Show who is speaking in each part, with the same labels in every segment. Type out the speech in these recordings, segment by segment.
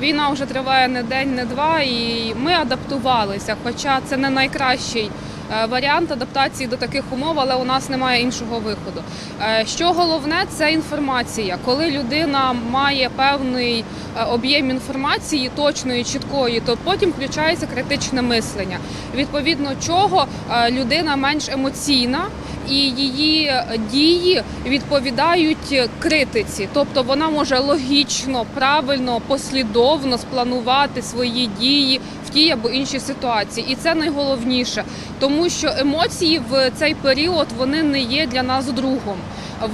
Speaker 1: Війна вже триває не день, не два, і ми адаптувалися. Хоча це не найкращий варіант адаптації до таких умов, але у нас немає іншого виходу. Е, Що головне, це інформація. Коли людина має певний е, об'єм інформації, точної, чіткої, то потім включається критичне мислення. Відповідно чого е, людина менш емоційна. І її дії відповідають критиці, тобто вона може логічно, правильно, послідовно спланувати свої дії в тій або іншій ситуації, і це найголовніше, тому що емоції в цей період вони не є для нас другом.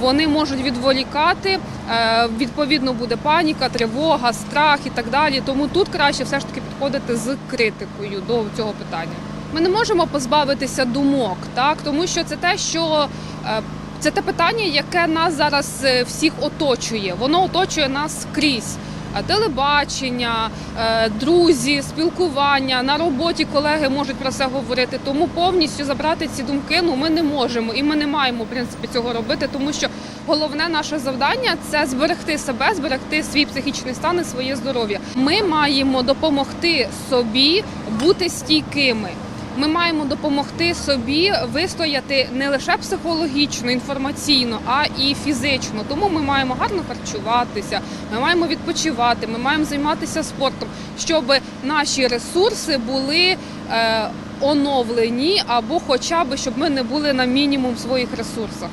Speaker 1: Вони можуть відволікати. е, Відповідно, буде паніка, тривога, страх і так далі. Тому тут краще все ж таки підходити з критикою до цього питання. Ми не можемо позбавитися думок, так тому що це те, що е, це те питання, яке нас зараз е, всіх оточує. Воно оточує нас скрізь. Е, Телебачення, е, друзі, спілкування на роботі колеги можуть про це говорити. Тому повністю забрати ці думки ну ми не можемо, і ми не маємо в принципі цього робити, тому що головне наше завдання це зберегти себе, зберегти свій психічний стан і своє здоров'я. Ми маємо допомогти собі бути стійкими. Ми маємо допомогти собі вистояти не лише психологічно, інформаційно, а і фізично. Тому ми маємо гарно харчуватися, ми маємо відпочивати, ми маємо займатися спортом, щоб наші ресурси були е, оновлені, або хоча б щоб ми не були на мінімум своїх ресурсах.